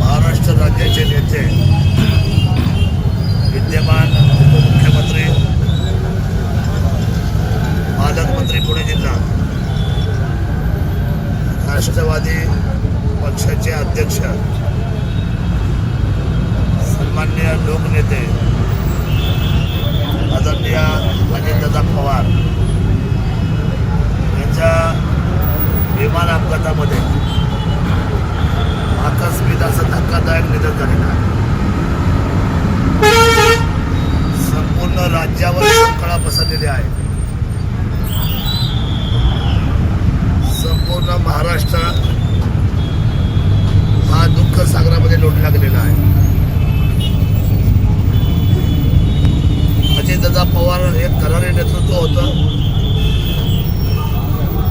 महाराष्ट्र राज्याचे नेते विद्यमान उपमुख्यमंत्री पालकमंत्री पुणे जिल्हा राष्ट्रवादी पक्षाचे अध्यक्ष सन्मान्य लोकनेते आदरणीय अजितदादा पवार. यांच्या विमान अपघातामध्ये आकस्मिक असं धक्कादायक निधन झालेलं आहे संपूर्ण राज्यावर कळा पसरलेली आहे संपूर्ण महाराष्ट्र हा दुःख सागरामध्ये लोटला गेलेला आहे अजितदादा पवार हे करारे नेतृत्व होतं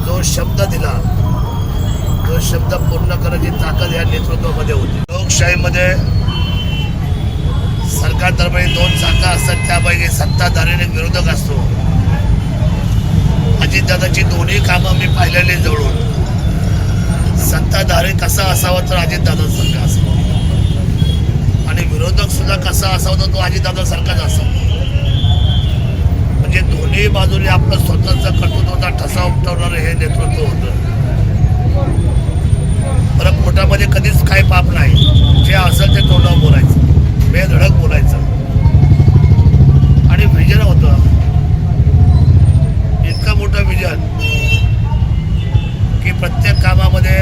जो शब्द दिला तो शब्द पूर्ण करण्याची ताकद या नेतृत्वामध्ये होती. लोकशाहीमध्ये सरकारतर्फे दोन शाखा असतात त्यापैकी सत्ताधारी आणि विरोधक असतो. अजितदादाची दोन्ही कामं मी पाहिलेली जवळून. सत्ताधारी कसा असावा तर अजितदादासारखा असावा. आणि विरोधक सुद्धा कसा असावा तर तो अजितदादासारखाच असावा. म्हणजे दोन्ही बाजूने आपलं स्वतःचं कर्तृत्वाचा ठसा उमटवणारं हे नेतृत्व होतं बरं पोटामध्ये कधीच काय पाप नाही जे असेल ते तोंडावर बोलायचं बेधडक बोलायचं आणि विजन होतं इतकं मोठं विजन की प्रत्येक कामामध्ये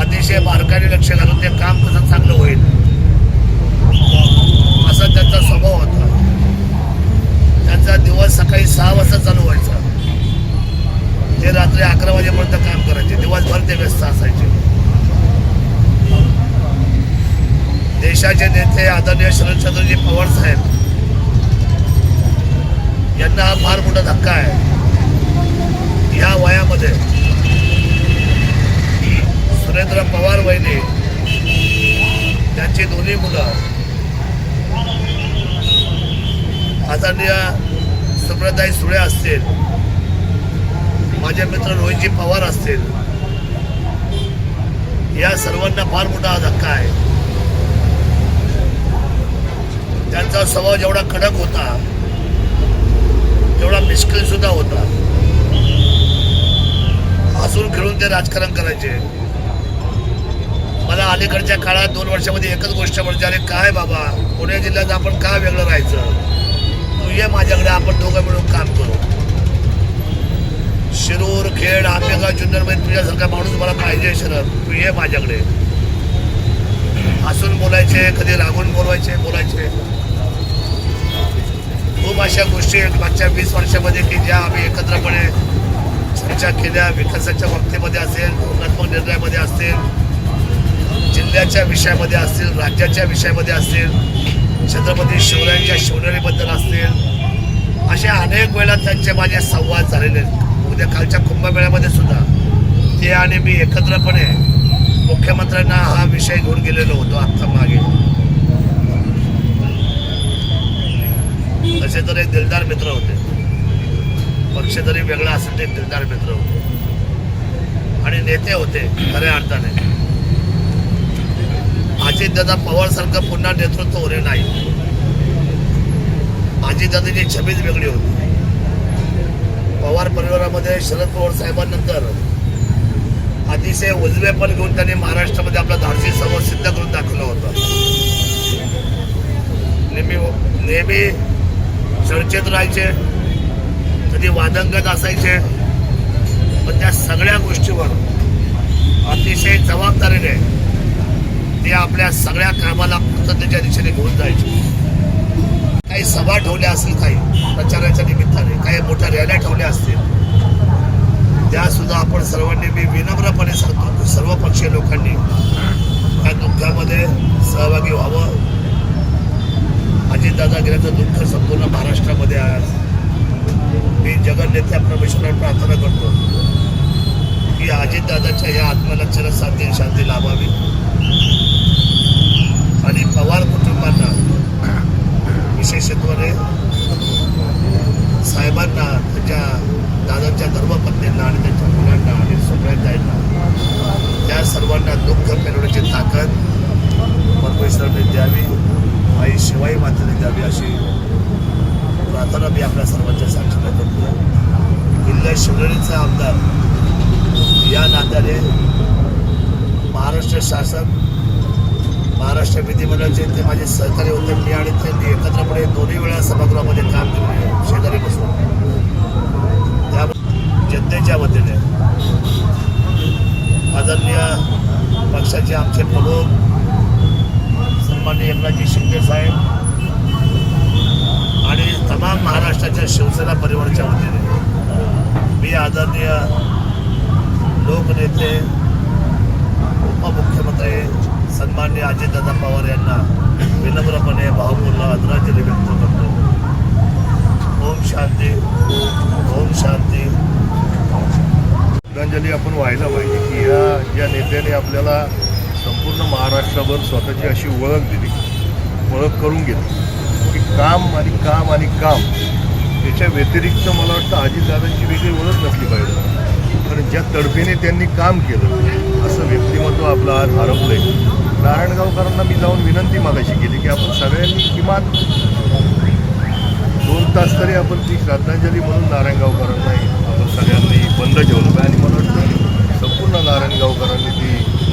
अतिशय बारकाईने लक्ष घालून ते काम कसं चांगलं होईल. असा त्यांचा स्वभाव होता. त्यांचा दिवस सकाळी सहा वाजता चालू व्हायचा. ते रात्री अकरा वाजेपर्यंत काम करायचे. दिवसभर ते व्यस्त असायचे. देशाचे नेते आदरणीय शरदचंद्रजी पवार साहेब यांना हा फार मोठा धक्का आहे. ह्या वयामध्ये नरेंद्र पवार वहिनी त्यांची दोन्ही मुलं आदरणीय सुप्रताई सुळे असतील माझे मित्र रोहितजी पवार असतील या सर्वांना फार मोठा धक्का आहे. त्यांचा स्वभाव जेवढा कडक होता तेवढा मिश्किल सुद्धा होता. हसून खेळून ते राजकारण करायचे. मला अलीकडच्या काळात दोन वर्षामध्ये एकच गोष्ट म्हणजे अरे काय बाबा? पुणे जिल्ह्यात आपण का वेगळं राहायचं? तू ये माझ्याकडे आपण दोघं मिळून काम करू. शिरूर खेड आंबेगाव जुन्नरमध्ये म्हणजे तुझ्यासारखा माणूस मला पाहिजे शरद. तू ये माझ्याकडे. हसून बोलायचे कधी रागून बोलवायचे बोलायचे. खूप अशा गोष्टी आहेत मागच्या वीस वर्षामध्ये की ज्या आम्ही एकत्रपणे चर्चा केल्या विकासाच्या बाबतीमध्ये असेल धोरणात्मक निर्णयामध्ये असतील जिल्ह्याच्या विषयामध्ये असतील राज्याच्या विषयामध्ये असतील छत्रपती शिवरायांच्या शिवनेरीबद्दल असतील अशा अनेक वेळा त्यांचे माझे संवाद झालेले आहेत. उद्या कालच्या कुंभमेळ्यामध्ये सुद्धा ते आणि मी एकत्रपणे मुख्यमंत्र्यांना हा विषय घेऊन गेलेलो होतो आत्ता मागे. तसे तर एक दिलदार मित्र होते. पक्ष जरी वेगळा असेल ते दिलदार मित्र होते. आणि नेते होते खऱ्या अर्थाने. अजितदादा पवार सारखं पुन्हा नेतृत्व होणे नाही. अजितदादाची छबीच वेगळी होती. पवार परिवारामध्ये शरद पवार साहेबांनंतर अतिशय उजवेपण घेऊन त्यांनी महाराष्ट्रामध्ये आपला धाडसी समोर सिद्ध करून दाखवलं होतं. नेहमी नेहमी चर्चेत राहायचे कधी वादंगत असायचे पण त्या सगळ्या गोष्टीवर अतिशय जबाबदारीने ते आपल्या सगळ्या कामाला पूर्णतेच्या दिशेने घेऊन जायचे. काही सभा ठेवल्या असतील काही प्रचाराच्या निमित्ताने काही मोठ्या रॅल्या ठेवल्या असतील. त्या सुद्धा आपण सर्वांनी मी विनम्रपणे सांगतो की सर्व पक्षीय लोकांनी या दुःखामध्ये सहभागी व्हावं. अजितदादा गेल्याचं दुःख संपूर्ण महाराष्ट्रामध्ये आज. मी जगन्नेत्या परमेश्वराला प्रार्थना करतो की अजितदादाच्या या आत्मलक्षणात चिरशांती शांती लाभावी आणि पवार कुटुंबांना विशेषत्व द्यावी. आई शिवाई मातेने द्यावी अशी प्रार्थना मी आपल्या सर्वांच्या साक्षीला करतो. किल्ला शिवनेरीचा आमदार या नात्याने महाराष्ट्र शासन महाराष्ट्र विधिमंडळाचे ते माझे सहकारी होते. मी आणि त्यांनी एकत्रपणे दोन्ही वेळा सभागृहामध्ये काम केले. शेजारी बसून. त्या जनतेच्या वतीने आदरणीय पक्षाचे आमचे प्रमुख सन्माननीय एकनाथजी शिंदे साहेब आणि तमाम महाराष्ट्राच्या शिवसेना परिवाराच्या वतीने मी आदरणीय लोकनेते उपमुख्यमंत्री सन्मान्य अजितदादा पवार यांना विनम्रपणे भावपूर्ण आदरांजली व्यक्त करतो. ओम शांती ओम शांती. श्रद्धांजली आपण व्हायला पाहिजे की ह्या ज्या नेत्याने आपल्याला संपूर्ण महाराष्ट्राभर स्वतःची अशी ओळख दिली. ओळख करून घेतली. की काम आणि काम आणि काम त्याच्या व्यतिरिक्त मला वाटतं अजितदादांची वेगळी ओळख नसली पाहिजे. कारण ज्या तडफेने त्यांनी काम केलं असं व्यक्तिमत्व आपलं आज हरवलं आहे नारायणगावकरांना मी जाऊन विनंती मागाशी केली की आपण सगळ्यांनी किमान दोन तास तरी आपण ती श्रद्धांजली म्हणून नारायणगावकरांना आपण सगळ्यांनी बंद ठेवलं पाहिजे आणि मला वाटतं संपूर्ण नारायणगावकरांनी ती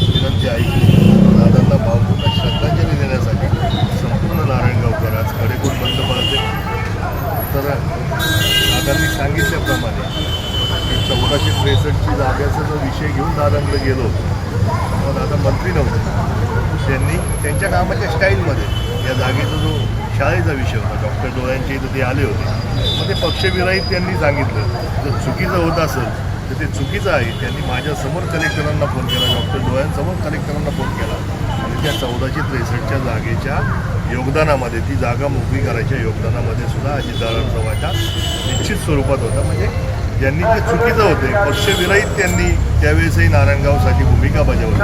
विनंती ऐकली दादांना भावपूर्ण श्रद्धांजली देण्यासाठी संपूर्ण नारायणगावकर आज कडेकोट बंद पाळते तर दादांनी सांगितल्याप्रमाणे की त्रेसष्टची जाग्याचा जो विषय घेऊन दादांकडे गेलो होतो आता दादा मंत्री नव्हते. त्यांनी त्यांच्या कामाच्या स्टाईलमध्ये या जागेचा जो शाळेचा विषय होता डॉक्टर डोळ्यांच्या इथं ते आले होते. मग ते पक्षविरहित त्यांनी सांगितलं जर चुकीचं होत असेल तर ते चुकीचं आहे. त्यांनी माझ्यासमोर कलेक्टरांना फोन केला डॉक्टर डोळ्यांसमोर कलेक्टरांना फोन केला. आणि त्या चौदाशे त्रेसष्टच्या जागेच्या योगदानामध्ये ती जागा मोकळी करायच्या योगदानामध्ये सुद्धा अजितदादांचा वाटा निश्चित स्वरूपात होता. म्हणजे ज्यांनी जे चुकीचं होते पक्षविरहित त्यांनी त्यावेळेसही नारायणगावसाठी भूमिका बजावली.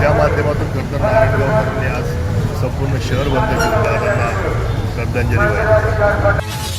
त्या माध्यमातून खरंतर नारायणगाव नारायणगावकरांनी आज संपूर्ण शहर बंद करून श्रद्धांजली वाहिली.